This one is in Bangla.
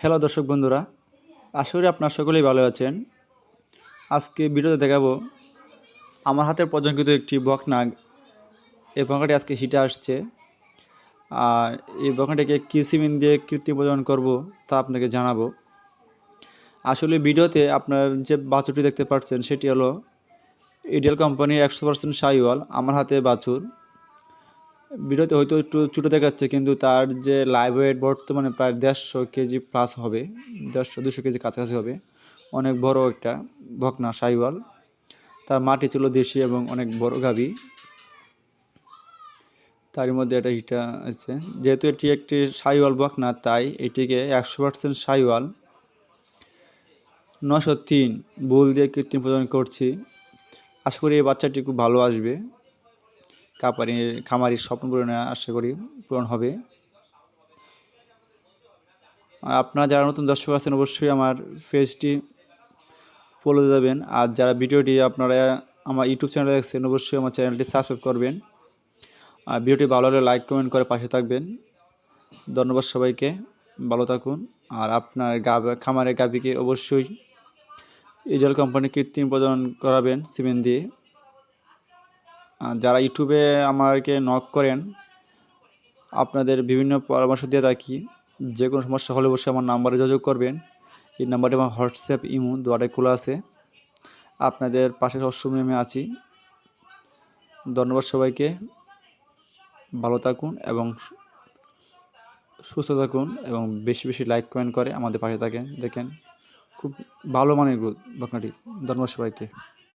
হ্যালো দর্শক বন্ধুরা, আশা করি আপনার সকলেই ভালো আছেন। আজকে ভিডিওতে দেখাবো আমার হাতের পর্যঙ্কিত একটি বকনাগ। এই বকনাটি আজকে হিটে আসছে। আর এই বকনাটিকে কী সিমেন্ট দিয়ে কৃত্রিম প্রজনন করব তা আপনাকে জানাব। আসলে ভিডিওতে আপনার যে বাছুরটি দেখতে পাচ্ছেন, সেটি হলো ইডিয়াল কোম্পানির একশো পার্সেন্ট সাইওয়াল আমার হাতে বাছুর। ভিডিওতে হয়তো একটু ছোটো দেখাচ্ছে, কিন্তু তার যে লাইভ ওয়েট বর্তমানে প্রায় দেড়শো কেজি প্লাস হবে, দেড়শো, দুশো কেজি কাছাকাছি হবে। অনেক বড় একটা ভকনা সাইওয়াল। তার মাটি ছিল দেশি এবং অনেক বড় গাবি তার মধ্যে এটা হিটা আছে। যেহেতু এটি একটি সাইওয়াল বকনা তাই এটিকে একশো পার্সেন্ট সাইওয়াল। নশো তিন বুল দিয়ে কৃত্রিম প্রদান করছি। আশা করি এই বাচ্চাটি খুব ভালো আসবে। কাপারি খামারির স্বপ্ন পূরণে আশা করি পূরণ হবে। আর আপনারা যারা নতুন দর্শক আছেন, অবশ্যই আমার পেজটি ফলো দেবেন আর যারা ভিডিওটি আপনারা আমার ইউটিউব চ্যানেলে দেখছেন, অবশ্যই আমার চ্যানেলটি সাবস্ক্রাইব করবেন। আর ভিডিওটি ভালো হলে লাইক কমেন্ট করে পাশে থাকবেন। ধন্যবাদ সবাইকে, ভালো থাকুন। আর আপনার গাব খামারের গাবিকে অবশ্যই ইডেল কোম্পানি কৃত্রিম প্রদান করাবেন, সিমেন্ট দিয়ে। যারা ইউটিউবে আমাকে নক করেন, আপনাদের বিভিন্ন পরামর্শ দিয়ে থাকি। যে কোনো সমস্যা হলে অবশ্যই আমার নাম্বারে যোগাযোগ করবেন। এই নাম্বারটি আমার হোয়াটসঅ্যাপ, ইমো দুয়ারে খোলা আছে। আপনাদের পাশে সবসময় আমি আছি। ধন্যবাদ সবাইকে। ভালো থাকুন এবং সুস্থ থাকুন এবং বেশি বেশি লাইক কমেন্ট করে আমাদের পাশে থাকেন, দেখেন। খুব ভালো মানের গ্রোথ বকনাটি ধন্যবাদ সবাইকে।